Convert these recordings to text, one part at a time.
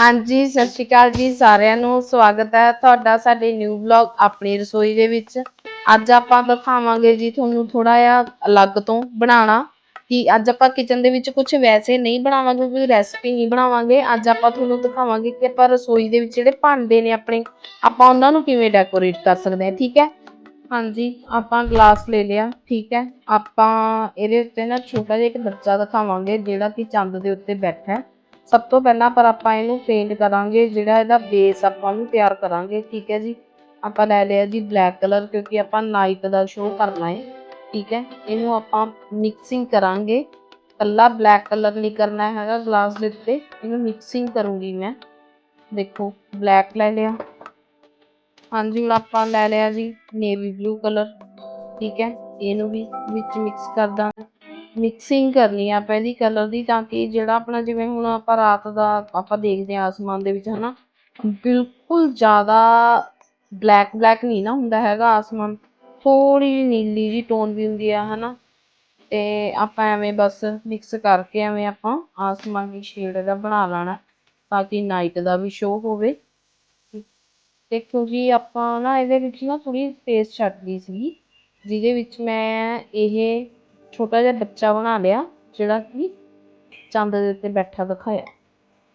ਹਾਂਜੀ, ਸਤਿ ਸ਼੍ਰੀ ਅਕਾਲ ਜੀ ਸਾਰਿਆਂ ਨੂੰ। ਸਵਾਗਤ ਹੈ ਤੁਹਾਡਾ ਸਾਡੇ ਨਿਊ ਵਲੌਗ ਆਪਣੀ ਰਸੋਈ ਦੇ ਵਿੱਚ। ਅੱਜ ਆਪਾਂ ਦਿਖਾਵਾਂਗੇ ਜੀ ਤੁਹਾਨੂੰ ਥੋੜਾ ਜਿਹਾ ਅਲੱਗ ਤੋਂ ਬਣਾਉਣਾ। ਕਿ ਅੱਜ ਆਪਾਂ ਕਿਚਨ ਦੇ ਵਿੱਚ ਕੁਝ ਵੈਸੇ ਨਹੀਂ ਬਣਾਵਾਂਗੇ, ਕੋਈ ਰੈਸਪੀ ਨਹੀਂ ਬਣਾਵਾਂਗੇ। ਅੱਜ ਆਪਾਂ ਤੁਹਾਨੂੰ ਦਿਖਾਵਾਂਗੇ ਕਿ ਆਪਾਂ ਰਸੋਈ ਦੇ ਵਿੱਚ ਜਿਹੜੇ ਭਾਂਡੇ ਨੇ ਆਪਣੇ, ਆਪਾਂ ਉਹਨਾਂ ਨੂੰ ਕਿਵੇਂ ਡੈਕੋਰੇਟ ਕਰ ਸਕਦੇ ਹਾਂ, ਠੀਕ ਹੈ? ਹਾਂਜੀ, ਆਪਾਂ ਗਲਾਸ ਲੈ ਲਿਆ, ਠੀਕ ਹੈ। ਆਪਾਂ ਇਹਦੇ ਉੱਤੇ ਨਾ ਛੋਟਾ ਜਿਹਾ ਇੱਕ ਬੱਚਾ ਦਿਖਾਵਾਂਗੇ, ਜਿਹੜਾ ਕਿ ਚੰਦ ਦੇ ਉੱਤੇ ਬੈਠਾ ਹੈ। ਸਭ ਤੋਂ ਪਹਿਲਾਂ ਪਰ ਆਪਾਂ ਇਹਨੂੰ ਪੇਂਟ ਕਰਾਂਗੇ, ਜਿਹੜਾ ਇਹਦਾ ਬੇਸ ਆਪਾਂ ਨੂੰ ਤਿਆਰ ਕਰਾਂਗੇ, ਠੀਕ ਹੈ ਜੀ? ਆਪਾਂ ਲੈ ਲਿਆ ਜੀ ਬਲੈਕ ਕਲਰ ਕਿਉਂਕਿ ਆਪਾਂ ਨਾਈਟ ਦਾ ਸ਼ੋਅ ਕਰਨਾ ਹੈ, ਠੀਕ ਹੈ? ਇਹਨੂੰ ਆਪਾਂ ਮਿਕਸਿੰਗ ਕਰਾਂਗੇ। ਕੱਲਾ ਬਲੈਕ ਕਲਰ ਨਹੀਂ ਕਰਨਾ ਹੈਗਾ ਗਲਾਸ ਦੇ ਉੱਤੇ, ਇਹਨੂੰ ਮਿਕਸਿੰਗ ਕਰੂੰਗੀ ਮੈਂ। ਦੇਖੋ ਬਲੈਕ ਲੈ ਲਿਆ। ਹਾਂਜੀ ਹੁਣ ਆਪਾਂ ਲੈ ਲਿਆ ਜੀ ਨੇਵੀ ਬਲੂ ਕਲਰ ਠੀਕ ਹੈ? ਇਹਨੂੰ ਵੀ ਵਿੱਚ ਮਿਕਸ ਕਰ ਦਾਂਗੇ। ਮਿਕਸਿੰਗ ਕਰਨੀ ਆ ਆਪਾਂ ਇਹਦੀ ਕਲਰ ਦੀ ਤਾਂ ਕਿ ਜਿਹੜਾ ਆਪਣਾ ਜਿਵੇਂ ਹੁਣ ਆਪਾਂ ਰਾਤ ਦਾ ਆਪਾਂ ਦੇਖਦੇ ਹਾਂ ਆਸਮਾਨ ਦੇ ਵਿੱਚ ਹਨਾ, ਬਿਲਕੁਲ ਜ਼ਿਆਦਾ ਬਲੈਕ ਬਲੈਕ ਨਹੀਂ ਨਾ ਹੁੰਦਾ ਹੈਗਾ ਆਸਮਾਨ ਥੋੜੀ ਜਿਹੀ ਨੀਲੀ ਜੀ ਟੋਨ ਵੀ ਹੁੰਦੀ ਆ ਹਨਾ, ਤੇ ਆਪਾਂ ਐਵੇਂ ਬਸ ਮਿਕਸ ਕਰਕੇ ਐਵੇਂ ਆਪਾਂ ਆਸਮਾਨੀ ਸ਼ੇਡ ਦਾ ਬਣਾ ਲੈਣਾ ਤਾਂ ਕਿ ਨਾਈਟ ਦਾ ਵੀ ਸ਼ੋਅ ਹੋਵੇ। ਦੇਖੋ ਕਿਉਂਕਿ ਆਪਾਂ ਨਾ ਇਹਦੇ ਵਿੱਚ ਨਾ ਥੋੜੀ ਸਪੇਸ ਛੱਡ ਗਈ ਸੀ ਜਿਹਦੇ ਵਿੱਚ ਮੈਂ ਇਹ ਛੋਟਾ ਜਿਹਾ ਬੱਚਾ ਬਣਾ ਲਿਆ, ਜਿਹੜਾ ਕਿ ਚੰਦ ਦੇ ਉੱਤੇ ਬੈਠਾ ਦਿਖਾਇਆ।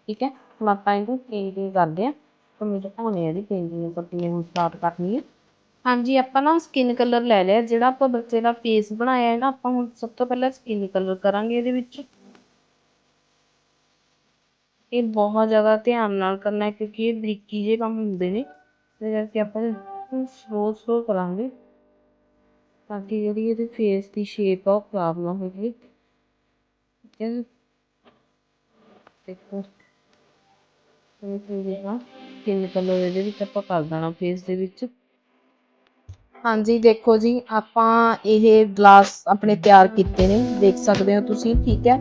ਠੀਕ ਹੈ, ਹੁਣ ਆਪਾਂ ਇਹਨੂੰ ਪੇਂਟਿੰਗ ਕਰਦੇ ਆ ਤੁਹਾਨੂੰ ਦਿਖਾਉਣੇ ਆ ਇਹਦੀ ਪੇਂਟਿੰਗ ਆਪਾਂ ਕਿਵੇਂ ਸਟਾਰਟ ਕਰਨੀ ਹੈ। ਹਾਂਜੀ, ਆਪਾਂ ਨਾ ਸਕਿਨ ਕਲਰ ਲੈ ਲਿਆ, ਜਿਹੜਾ ਆਪਾਂ ਬੱਚੇ ਦਾ ਫੇਸ ਬਣਾਇਆ ਹੈ ਨਾ, ਆਪਾਂ ਹੁਣ ਸਭ ਤੋਂ ਪਹਿਲਾਂ ਸਕਿਨ ਕਲਰ ਕਰਾਂਗੇ ਇਹਦੇ ਵਿੱਚ। ਇਹ ਬਹੁਤ ਜ਼ਿਆਦਾ ਧਿਆਨ ਨਾਲ ਕਰਨਾ ਹੈ, ਕਿਉਂਕਿ ਇਹ ਬਰੀਕੀ ਜਿਹੇ ਕੰਮ ਹੁੰਦੇ ਨੇ। ਤੇ ਕਰਕੇ ਆਪਾਂ ਸਲੋ ਸਲੋ ਕਰਾਂਗੇ। ਤਾਂ ਕਿ ਜਿਹੜੀ ਇਹਦੇ ਫੇਸ ਦੀ ਸ਼ੇਪ ਆ ਉਹ ਖਰਾਬ ਨਾ ਹੋਵੇ। ਠੀਕ ਹੈ ਦੇਖੋ। ਇਹ ਪੂਰਾ ਸਕਿਨ ਕਲਰ ਇਹਦੇ ਵਿੱਚ ਆਪਾਂ ਕਰ ਦੇਣਾ ਫੇਸ ਦੇ ਵਿੱਚ। ਹਾਂਜੀ, ਦੇਖੋ ਜੀ, ਆਪਾਂ ਇਹ ਗਲਾਸ ਆਪਣੇ ਤਿਆਰ ਕੀਤੇ ਨੇ, ਦੇਖ ਸਕਦੇ ਹੋ ਤੁਸੀਂ, ਠੀਕ ਹੈ?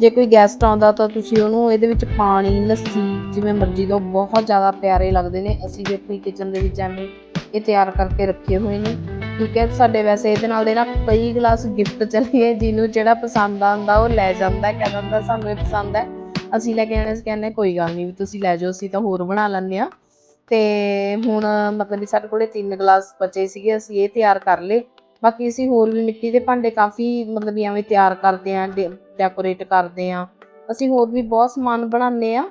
ਜੇ ਕੋਈ ਗੈਸਟ ਆਉਂਦਾ ਤਾਂ ਤੁਸੀਂ ਉਹਨੂੰ ਇਹਦੇ ਵਿੱਚ ਪਾਣੀ, ਲੱਸੀ, ਜਿਵੇਂ ਮਰਜ਼ੀ ਦਿਓ ਬਹੁਤ ਜ਼ਿਆਦਾ ਪਿਆਰੇ ਲੱਗਦੇ ਨੇ। ਅਸੀਂ ਦੇਖੋ ਕਿਚਨ ਦੇ ਵਿੱਚ ਐਵੇਂ ਇਹ ਤਿਆਰ ਕਰਕੇ ਰੱਖੇ ਹੋਏ ਨੇ। ਠੀਕ ਹੈ, ਸਾਡੇ ਵੈਸੇ ਇਹਦੇ ਨਾਲ ਦੇ ਨਾ ਕਈ ਗਲਾਸ ਗਿਫਟ ਚਲੇ ਜਿਹਨੂੰ ਜਿਹੜਾ ਪਸੰਦ ਆਉਂਦਾ ਉਹ ਲੈ ਜਾਂਦਾ ਕਹਿ ਦਿੰਦਾ ਸਾਨੂੰ ਇਹ ਪਸੰਦ ਹੈ। ਅਸੀਂ ਲੈ ਕੇ ਆਣੇ ਸੀ ਕਹਿੰਦੇ ਕੋਈ ਗੱਲ ਨਹੀਂ, ਵੀ ਤੁਸੀਂ ਲੈ ਜਾਓ, ਅਸੀਂ ਤਾਂ ਹੋਰ ਬਣਾ ਲੈਂਦੇ ਆ ਤੇ ਹੁਣ ਮਤਲਬ ਵੀ ਸਾਡੇ ਕੋਲੇ ਤਿੰਨ ਗਲਾਸ ਬਚੇ ਸੀਗੇ, ਅਸੀਂ ਇਹ ਤਿਆਰ ਕਰ ਲਏ। ਬਾਕੀ ਅਸੀਂ ਹੋਰ ਵੀ ਮਿੱਟੀ ਦੇ ਭਾਂਡੇ ਕਾਫੀ ਮਤਲਬ ਵੀ ਐਵੇਂ ਤਿਆਰ ਕਰਦੇ ਆਂ ਡੈਕੋਰੇਟ ਕਰਦੇ ਆਂ ਅਸੀਂ ਹੋਰ ਵੀ ਬਹੁਤ ਸਮਾਨ ਬਣਾਉਂਦੇ ਆ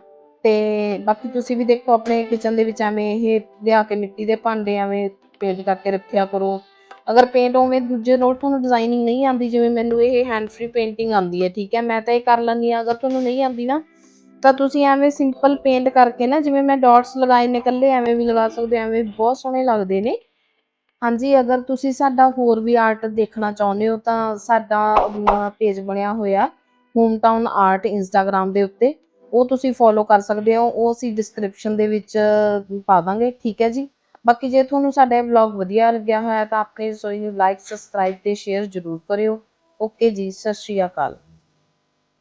ਤੇ ਬਾਕੀ ਤੁਸੀਂ ਵੀ ਦੇਖੋ, ਆਪਣੇ ਕਿਚਨ ਦੇ ਵਿੱਚ ਐਵੇਂ ਇਹ ਲਿਆ ਕੇ ਮਿੱਟੀ ਦੇ ਭਾਂਡੇ ਐਵੇਂ ਪੇਂਟ ਕਰਕੇ ਰੱਖਿਆ ਕਰੋ। ਅਗਰ ਪੇਂਟ ਉਵੇਂ ਦੂਜੇ ਰੋਲ ਤੁਹਾਨੂੰ ਡਿਜ਼ਾਈਨਿੰਗ ਨਹੀਂ ਆਉਂਦੀ, ਜਿਵੇਂ ਮੈਨੂੰ ਇਹ ਹੈਂਡ ਫ੍ਰੀ ਪੇਂਟਿੰਗ ਆਉਂਦੀ ਹੈ, ਠੀਕ ਹੈ, ਮੈਂ ਤਾਂ ਇਹ ਕਰ ਲੈਂਦੀ ਹਾਂ, ਅਗਰ ਤੁਹਾਨੂੰ ਨਹੀਂ ਆਉਂਦੀ ਨਾ, ਤਾਂ ਤੁਸੀਂ ਐਵੇਂ ਸਿੰਪਲ ਪੇਂਟ ਕਰਕੇ ਨਾ, ਜਿਵੇਂ ਮੈਂ ਡਾਟਸ ਲਗਾਏ ਨੇ ਇਕੱਲੇ, ਐਵੇਂ ਵੀ ਲਗਾ ਸਕਦੇ ਐਵੇਂ ਬਹੁਤ ਸੋਹਣੇ ਲੱਗਦੇ ਨੇ। ਹਾਂਜੀ, ਅਗਰ ਤੁਸੀਂ ਸਾਡਾ ਹੋਰ ਵੀ ਆਰਟ ਦੇਖਣਾ ਚਾਹੁੰਦੇ ਹੋ, ਤਾਂ ਸਾਡਾ ਪੇਜ ਬਣਿਆ ਹੋਇਆ ਹੋਮ ਟਾਊਨ ਆਰਟ ਇੰਸਟਾਗ੍ਰam ਦੇ ਉੱਤੇ, ਉਹ ਤੁਸੀਂ ਫੋਲੋ ਕਰ ਸਕਦੇ ਹੋ, ਉਹ ਅਸੀਂ ਡਿਸਕ੍ਰਿਪਸ਼ਨ ਦੇ ਵਿੱਚ ਪਾ ਦਾਂਗੇ, ਠੀਕ ਹੈ ਜੀ? ਬਾਕੀ ਜੇ ਤੁਹਾਨੂੰ ਸਾਡਾ ਇਹ ਵਲੌਗ ਵਧੀਆ ਲੱਗਿਆ ਹੋਇਆ ਤਾਂ ਆਪਣੀ ਰਸੋਈ ਨੂੰ ਲਾਈਕ ਸਬਸਕ੍ਰਾਈਬ ਤੇ ਸ਼ੇਅਰ ਜ਼ਰੂਰ ਕਰਿਓ। ਓਕੇ ਜੀ, ਸਤਿ ਸ਼੍ਰੀ ਅਕਾਲ।